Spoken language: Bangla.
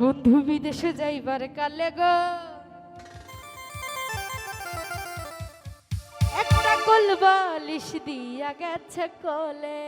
বন্ধু বিদেশে যাইবার কালে গো। একটা কলবালিশ দিয়া গেছে কোলে।